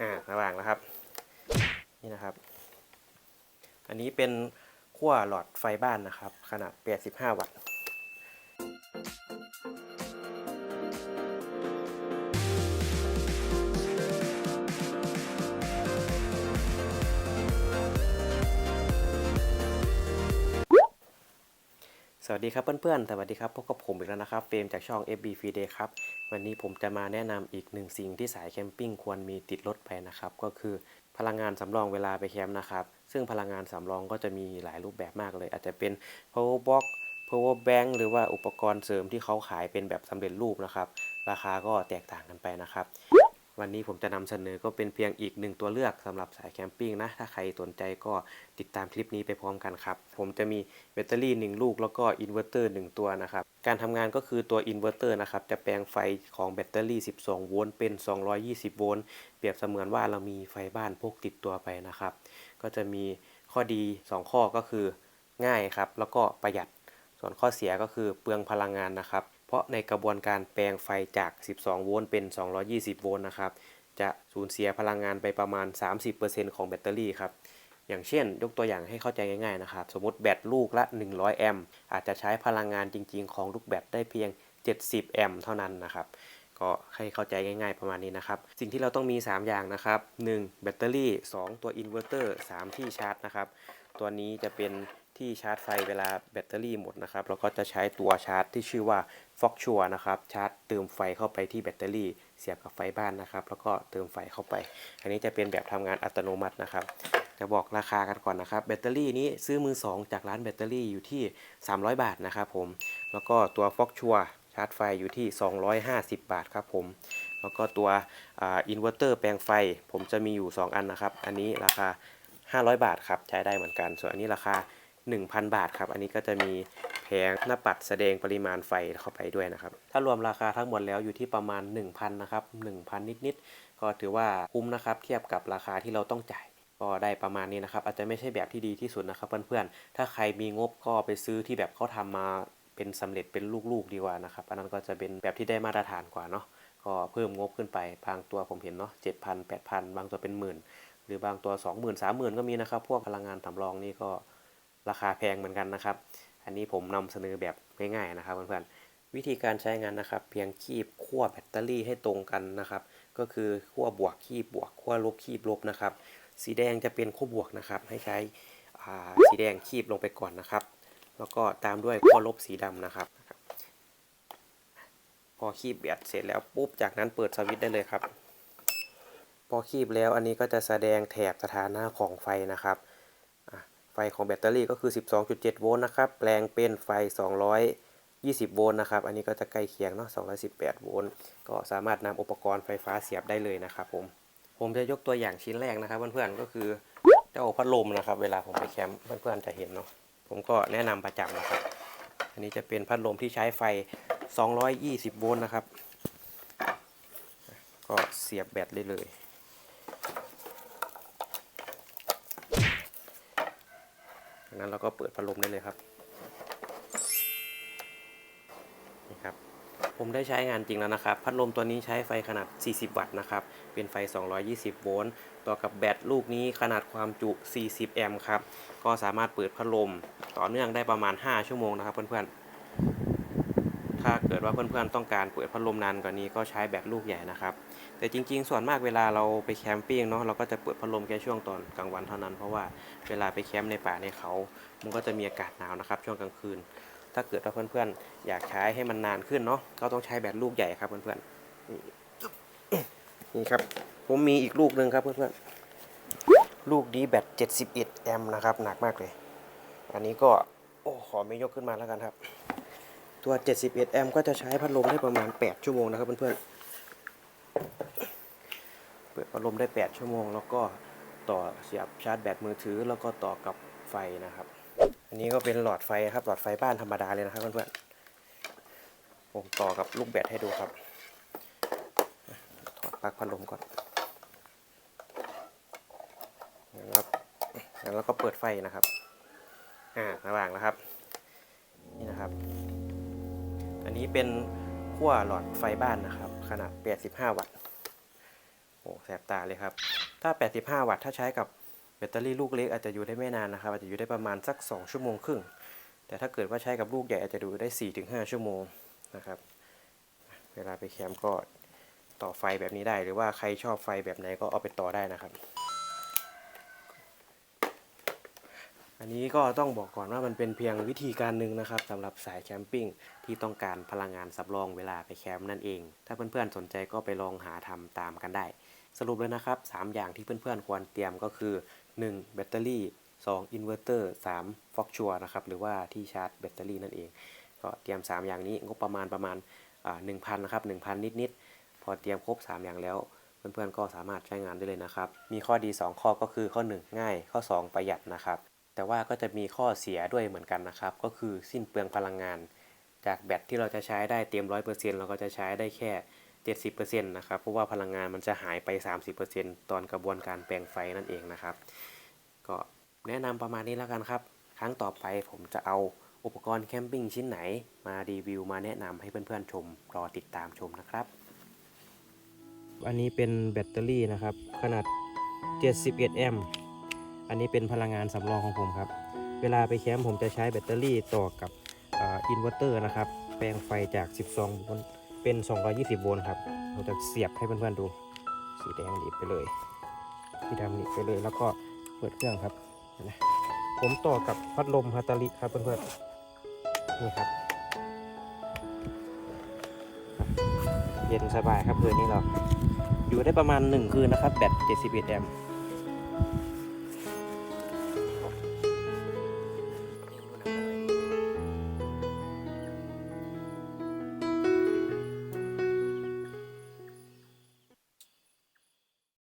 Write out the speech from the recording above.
อ่าสว่างแล้วครับ นี่นะครับ อันนี้เป็นขั้วหลอดไฟบ้านนะครับ ขนาด 85 วัตต์ สวัสดีครับเพื่อนๆ สวัสดีครับพบกับผมอีกแล้วนะครับเฟรมจากช่อง FB Free Day ครับ วันนี้ผมจะมาแนะนำอีกหนึ่งสิ่งที่สายแคมปิ้งควรมีติดรถไปนะครับ ก็คือพลังงานสำรองเวลาไปแคมป์นะครับ ซึ่งพลังงานสำรองก็จะมีหลายรูปแบบมากเลย อาจจะเป็น power box power bank หรือว่าอุปกรณ์เสริมที่เขาขายเป็นแบบสำเร็จรูปนะครับ ราคาก็แตกต่างกันไปนะครับ วันนี้ผมจะนำเสนอก็เป็นเพียงอีกหนึ่งตัวเลือกสำหรับสายแคมปิ้งนะ ถ้าใครสนใจก็ติดตามคลิปนี้ไปพร้อมกันครับ ผมจะมีแบตเตอรี่ 1 ลูกแล้วก็อินเวอร์เตอร์ 1 ตัวนะครับ การทำงานก็คือตัวอินเวอร์เตอร์นะครับ จะแปลงไฟของแบตเตอรี่ 12 โวลต์เป็น 220 โวลต์ เปรียบเสมือนว่าเรามีไฟบ้านพกติดตัวไปนะครับ ก็จะมีข้อดี 2 ข้อก็คือง่ายครับ แล้วก็ประหยัด ส่วนข้อเสียก็คือเปลืองพลังงานนะครับ เพราะในกระบวนการแปลงไฟจาก 12 โวลต์เป็น 220 โวลต์นะครับ จะสูญเสียพลังงานไปประมาณ 30%ของแบตเตอรี่ครับ อย่างเช่น ยกตัวอย่างให้เข้าใจง่ายๆนะครับ สมมติแบตลูกละ 100 แอมป์อาจจะใช้พลังงานจริง ๆ ของลูกแบตได้เพียง 70 แอมป์เท่านั้นนะครับ ก็ให้เข้าใจง่ายๆประมาณนี้นะครับ สิ่งที่เราต้องมี 3 อย่างนะครับ 1. แบตเตอรี่ 2 ตัวอินเวอร์เตอร์ 3 ที่ชาร์จนะครับ ตัวนี้จะเป็นที่ชาร์จไฟเวลาแบตเตอรี่หมดนะครับแล้วก็จะใช้ตัวชาร์จที่ชื่อว่าฟ็อกชัวนะครับชาร์จเติมไฟเข้าไปที่แบตเตอรี่เสียบกับไฟบ้านนะครับ แล้วก็เติมไฟเข้าไป อันนี้จะเป็นแบบทำงานอัตโนมัตินะครับ จะบอกราคากันก่อนนะครับ แบตเตอรี่นี้ซื้อมือ 2 จากร้านแบตเตอรี่อยู่ที่ 300 บาทนะครับผมแล้วก็ตัวฟ็อกชัว ชาร์จไฟอยู่ที่ 250 บาทครับผม แล้วก็ตัวอินเวอร์เตอร์แปลงไฟ ผมจะมีอยู่ 2 อันนะครับ อันนี้ราคา 500 บาทครับ ใช้ได้เหมือนกัน ส่วนอันนี้ราคา 1,000 บาทครับ อันนี้ก็จะมีแผงหน้าปัดแสดงปริมาณไฟเข้าไปด้วยนะครับ ถ้ารวมราคาทั้งหมดแล้วอยู่ที่ประมาณ 1,000นะครับ1,000 นิดๆ ก็ถือว่าคุ้มนะครับ เทียบกับราคาที่เราต้องจ่ายก็ได้ประมาณนี้นะครับ อาจจะไม่ใช่แบบที่ดีที่สุดนะครับเพื่อนๆ ถ้าใครมีงบก็ไปซื้อที่แบบเขาทำมา เป็นสำเร็จเป็นลูกๆดีกว่านะครับ อันนั้นก็จะเป็นแบบที่ได้มาตรฐานกว่าเนาะก็เพิ่มงบขึ้นไปบางตัวผมเห็นเนาะเจ็ดพันแปดพันบางตัวเป็นหมื่น หรือบางตัวสองหมื่นสามหมื่นก็มีนะครับ พวกพลังงานสำรองนี่ก็ราคาแพงเหมือนกันนะครับ อันนี้ผมนำเสนอแบบง่ายๆนะครับเพื่อนๆวิธีการใช้งานนะครับ เพียงคีบขั้วแบตเตอรี่ให้ตรงกันนะครับ ก็คือขั้วบวกคีบบวกขั้วลบคีบลบนะครับ สีแดงจะเป็นขั้วบวกนะครับ ให้ใช้สีแดงคีบลงไปก่อนนะครับ แล้วก็ตามด้วยขั้วลบสีดำนะครับ พอคีบแบตเสร็จแล้วปุ๊บจากนั้นเปิดสวิตช์ได้เลยครับ พอคีบแล้วอันนี้ก็จะแสดงแถบสถานะของไฟนะครับไฟของแบตเตอรี่ก็คือ 12.7 โวลต์นะครับ แปลงเป็นไฟ 220 โวลต์นะครับ อันนี้ก็จะใกล้เคียงเนาะ 218 โวลต์ ก็สามารถนำอุปกรณ์ไฟฟ้าเสียบได้เลยนะครับผม ผมจะยกตัวอย่างชิ้นแรกนะครับเพื่อนๆ ก็คือเจ้าพัดลมนะครับ เวลาผมไปแคมป์เพื่อนๆ จะเห็นเนาะ ผมก็แนะนำประจำนะครับ อันนี้จะเป็นพัดลมที่ใช้ไฟ 220 โวลต์นะครับ ก็เสียบแบตได้เลยจากนั้นเราก็เปิดพัดลมได้เลยครับ ผมได้ใช้งานจริงแล้วนะครับ พัดลมตัวนี้ใช้ไฟขนาด 40 วัตต์นะครับ เป็นไฟ 220 โวลต์ ต่อกับแบตลูกนี้ขนาดความจุ 40 แอมป์ครับ ก็สามารถเปิดพัดลมต่อเนื่องได้ประมาณ 5 ชั่วโมงนะครับเพื่อนๆ ถ้าเกิดว่าเพื่อนๆ ต้องการเปิดพัดลมนานกว่านี้ก็ใช้แบตลูกใหญ่นะครับ แต่จริงๆ ส่วนมากเวลาเราไปแคมปิ้งเนาะ เราก็จะเปิดพัดลมแค่ช่วงตอนกลางวันเท่านั้น เพราะว่าเวลาไปแคมป์ในป่าในเขา มันก็จะมีอากาศหนาวนะครับช่วงกลางคืน ถ้าเกิดว่าเพื่อนๆอยากใช้ให้มันนานขึ้นเนาะก็ต้องใช้แบตลูกใหญ่ครับเพื่อนๆนี่นี่ครับ ผมมีอีกลูกหนึ่งครับเพื่อนๆลูกนี้แบต71แอมป์นะครับหนักมากเลย อันนี้ก็โอ้ขอไม่ยกขึ้นมาแล้วกันครับ ตัว 71 แอมป์ก็จะใช้พัดลมได้ประมาณ 8 ชั่วโมงนะครับเพื่อนๆเปิดพัดลมได้ 8 ชั่วโมง แล้วก็ต่อเสียบชาร์จแบตมือถือ แล้วก็ต่อกับไฟนะครับ อันนี้ก็เป็นหลอดไฟครับ หลอดไฟบ้านธรรมดาเลยนะครับเพื่อนๆผมต่อกับลูกแบตให้ดูครับ ถอดปลั๊กพัดลมก่อนแล้วแล้วก็เปิดไฟนะครับ อ่าระหว่างแล้วครับ นี่นะครับ อันนี้เป็นขั้วหลอดไฟบ้านนะครับ ขนาด 85 วัตต์ โอ้แสบตาเลยครับ ถ้า 85 วัตต์ ถ้าใช้กับ แบตเตอรี่ลูกเล็กอาจจะอยู่ได้ไม่นานนะครับอาจจะอยู่ได้ประมาณสัก 2 ชั่วโมงครึ่ง แต่ถ้าเกิดว่าใช้กับลูกใหญ่อาจจะอยู่ได้ 4-5 ชั่วโมงนะครับ เวลาไปแคมป์ก็ต่อไฟแบบนี้ได้ หรือว่าใครชอบไฟแบบไหนก็เอาไปต่อได้นะครับ อันนี้ก็ต้องบอกก่อนว่ามันเป็นเพียงวิธีการหนึ่งนะครับสำหรับสายแคมปิ้งที่ต้องการพลังงานสำรองเวลาไปแคมป์นั่นเอง ถ้าเพื่อนๆสนใจก็ไปลองหาทำตามกันได้ สรุปเลยนะครับ 3 อย่างที่เพื่อนๆควรเตรียมก็คือ 1. แบตเตอรี่ 2. อินเวอร์เตอร์ 3. ฟอกชัวนะครับหรือว่าที่ชาร์จแบตเตอรี่นั่นเอง ก็เตรียม 3 อย่างนี้งบประมาณประมาณหนึ่งพันนะครับหนึ่งพันนิดๆ พอเตรียมครบ 3 อย่างแล้วเพื่อนๆก็สามารถใช้งานได้เลยนะครับ มีข้อดี 2 ข้อก็คือข้อ 1 ง่าย ข้อ 2 ประหยัดนะครับ แต่ว่าก็จะมีข้อเสียด้วยเหมือนกันนะครับ ก็คือสิ้นเปลืองพลังงาน จากแบตที่เราจะใช้ได้เต็ม100%เราก็จะใช้ได้แค่ 70%นะครับ เพราะว่าพลังงานมันจะหายไป 30%ตอนกระบวนการแปลงไฟนั่นเองนะครับ ก็แนะนำประมาณนี้แล้วกันครับ ครั้งต่อไปผมจะเอาอุปกรณ์แคมปิ้งชิ้นไหน มารีวิวมาแนะนำให้เพื่อนๆชม รอติดตามชมนะครับ อันนี้เป็นแบตเตอรี่นะครับ ขนาด 71 แอมป์ อันนี้เป็นพลังงานสำรองของผมครับ เวลาไปแคมป์ผมจะใช้แบตเตอรี่ต่อกับอินเวอร์เตอร์นะครับ แปลงไฟจาก 12 โวลต์เป็น 220 โวลต์ครับ เราจะเสียบให้เพื่อนๆดู สีแดงหนีบไปเลยสีดำหนีบไปเลย แล้วก็เปิดเครื่องครับนไหมผมต่อกับพัดลมฮัตาริครับเพื่อนๆ นี่ครับ เย็นสบายครับคืนนี้เรา อยู่ได้ประมาณ 1 คืนนะครับ แบต 71 แอมป์